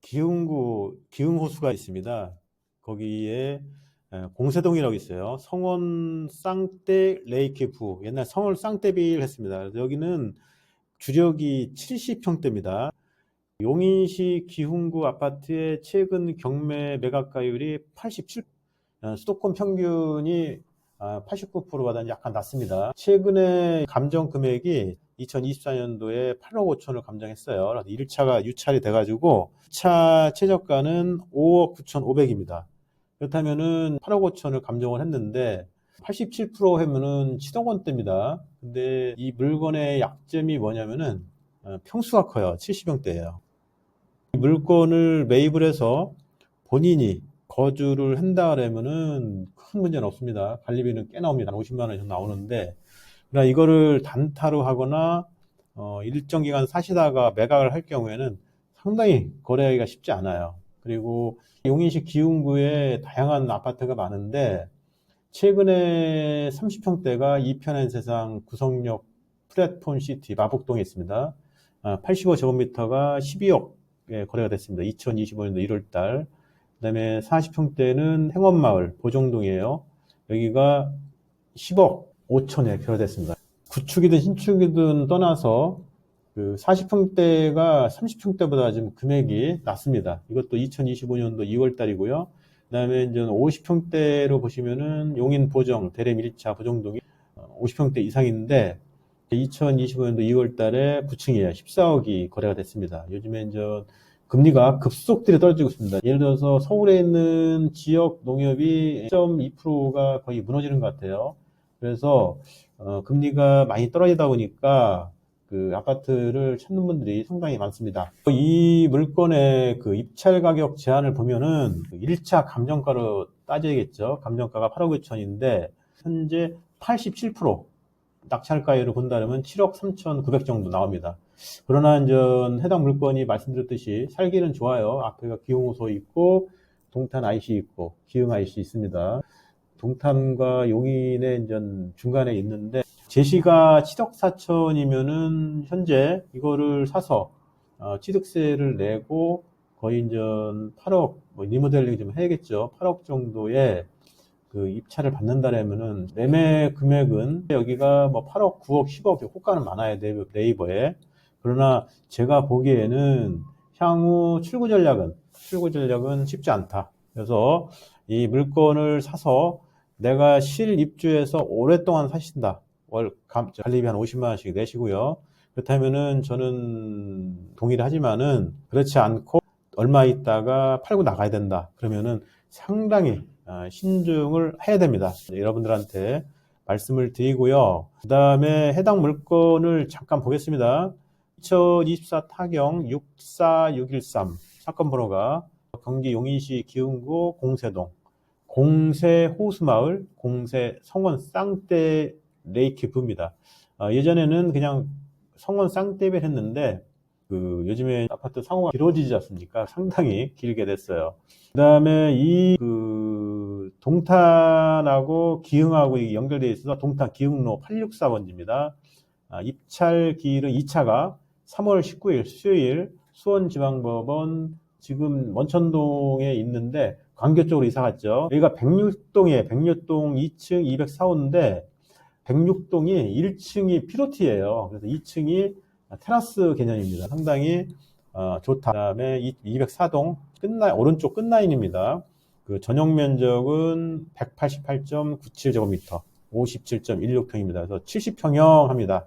기흥구 기흥호수가 있습니다. 거기에 에, 공세동이라고 있어요. 성원 쌍떼 레이케프 옛날 성원 쌍떼빌 했습니다. 여기는 주력이 70평대입니다. 용인시 기흥구 아파트의 최근 경매 매각가율이 87, 어, 수도권 평균이 89%가 단 약간 낮습니다. 최근에 감정 금액이 2024년도에 8억 5천을 감정했어요. 그래서 1차가 유찰이 돼가지고 2차 최저가는 5억 9천 5백입니다 그렇다면은 8억 5천을 감정을 했는데 87% 하면은 7억 원대입니다. 근데 이 물건의 약점이 뭐냐면은 어, 평수가 커요. 70평대예요. 물건을 매입을 해서 본인이 거주를 한다 그러면은 큰 문제는 없습니다. 관리비는 꽤 나옵니다. 50만 원 이상 나오는데 그러나 이거를 단타로 하거나 어, 일정 기간 사시다가 매각을 할 경우에는 상당히 거래하기가 쉽지 않아요. 그리고 용인시 기흥구에 다양한 아파트가 많은데 최근에 30평대가 이편한 세상 구성역 플랫폼 시티 마북동에 있습니다. 85제곱미터가 12억에 거래가 됐습니다. 2025년도 1월달. 그다음에 40평대는 행원마을 보정동이에요. 여기가 10억 5천에 거래됐습니다. 구축이든 신축이든 떠나서 그 40평대가 30평대보다 좀 금액이 낮습니다. 이것도 2025년도 2월 달이고요. 그 다음에 이제 50평대로 보시면은 용인 보정, 대림 1차 보정동이 50평대 이상인데 2025년도 2월 달에 9층이에요. 14억이 거래가 됐습니다. 요즘에 이제 금리가 급속들이 떨어지고 있습니다. 예를 들어서 서울에 있는 지역 농협이 1.2%가 거의 무너지는 것 같아요. 그래서 어, 금리가 많이 떨어지다 보니까 그 아파트를 찾는 분들이 상당히 많습니다. 이 물건의 그 입찰 가격 제한을 보면은 1차 감정가로 따져야겠죠. 감정가가 8억 5천인데 현재 87% 낙찰가율을 본다면 7억 3천9백 정도 나옵니다. 그러나 이제 해당 물건이 말씀드렸듯이 살기는 좋아요. 앞에가 기흥호소 있고 동탄 IC 있고 기흥 IC 있습니다. 동탄과 용인의 이제 중간에 있는데 제시가 7억 4천이면은 현재 이거를 사서 어, 취득세를 내고 거의 이제 8억 뭐 리모델링 좀 해야겠죠. 8억 정도의 그 입찰을 받는다라면은 매매 금액은 여기가 뭐 8억, 9억, 10억 호가는 많아요 네이버에. 그러나 제가 보기에는 향후 출구 전략은 출구 전략은 쉽지 않다. 그래서 이 물건을 사서 내가 실 입주해서 오랫동안 사신다. 월 관리비 한 50만 원씩 내시고요. 그렇다면은 저는 동의를 하지만은 그렇지 않고 얼마 있다가 팔고 나가야 된다. 그러면은 상당히 아, 신중을 해야 됩니다. 여러분들한테 말씀을 드리고요. 그 다음에 해당 물건을 잠깐 보겠습니다. 2024 타경 64613 사건 번호가 경기 용인시 기흥구 공세동 공세 호수마을 공세 성원 쌍떼 레이키브입니다. 아, 예전에는 그냥 성원 쌍떼벨 했는데 그 요즘에 아파트 상호가 길어지지 않습니까? 상당히 길게 됐어요. 그 다음에 이 그 동탄하고 기흥하고 연결되어 있어서 동탄 기흥로 864번지입니다. 아, 입찰 기일은 2차가 3월 19일 수요일 수원지방법원 지금 원천동에 있는데 광교 쪽으로 이사 갔죠. 여기가 백육동에 백육동 2층 204호인데 백육동이 1층이 피로티예요. 그래서 2층이 테라스 개념입니다. 상당히 어, 좋다. 그다음에 204동 끝나 오른쪽 끝라인입니다. 그 전용 면적은 188.97제곱미터, 57.16평입니다. 그래서 70평형 합니다.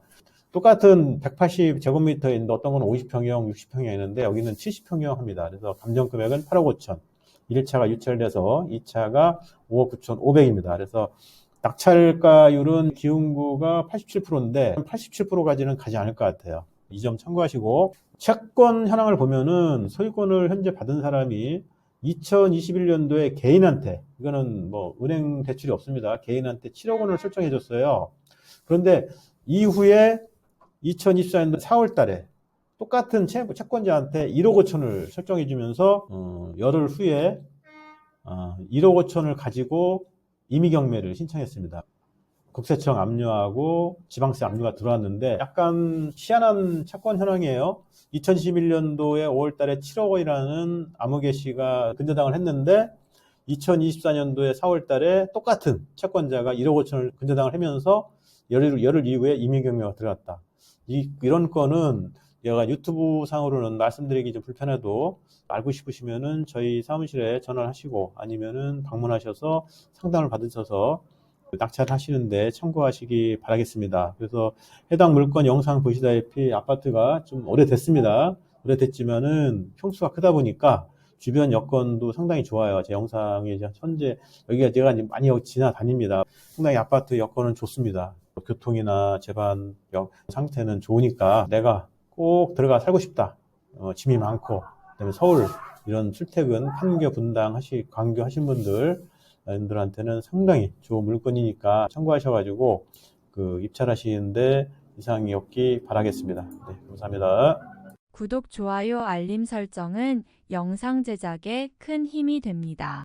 똑같은 180제곱미터 있는데 어떤 건 50평형, 60평형 있는데 여기는 70평형 합니다. 그래서 감정 금액은 8억 5천. 1차가 유찰돼서 2차가 5억 9천 5백입니다. 그래서 낙찰가율은 기흥구가 87%인데 87%까지는 가지 않을 것 같아요. 이 점 참고하시고 채권 현황을 보면은 소유권을 현재 받은 사람이 2021년도에 개인한테 이거는 뭐 은행 대출이 없습니다. 개인한테 7억 원을 설정해 줬어요. 그런데 이후에 2024년도 4월 달에 똑같은 채, 채권자한테 1억 5천을 설정해 주면서 어, 열흘 후에 어, 1억 5천을 가지고 임의 경매를 신청했습니다. 국세청 압류하고 지방세 압류가 들어왔는데 약간 희한한 채권 현황이에요. 2011년도에 5월 달에 7억 원이라는 씨가 근저당을 했는데 2024년도에 4월 달에 똑같은 채권자가 1억 5천을 근저당을 하면서 열흘, 열흘 이후에 임의경매가 들어갔다. 이, 이런 건은 얘가 유튜브 상으로는 말씀드리기 좀 불편해도 알고 싶으시면은 저희 사무실에 전화를 하시고 아니면은 방문하셔서 상담을 받으셔서 낙찰 하시는데 참고하시기 바라겠습니다. 그래서 해당 물건 영상 보시다시피 아파트가 좀 오래됐습니다. 오래됐지만은 평수가 크다 보니까 주변 여건도 상당히 좋아요. 제 영상에 이제 현재 여기가 제가 많이 지나다닙니다. 상당히 아파트 여건은 좋습니다. 교통이나 재반 역 상태는 좋으니까 내가 꼭 들어가 살고 싶다. 어, 짐이 많고 그다음에 서울 이런 출퇴근 판교 분당 하시 광교 하신 분들 분들한테는 상당히 좋은 물건이니까 참고하셔가지고 그 입찰하시는데 이상이 없기 바라겠습니다. 네, 감사합니다. 구독, 좋아요, 알림 설정은 영상 제작에 큰 힘이 됩니다.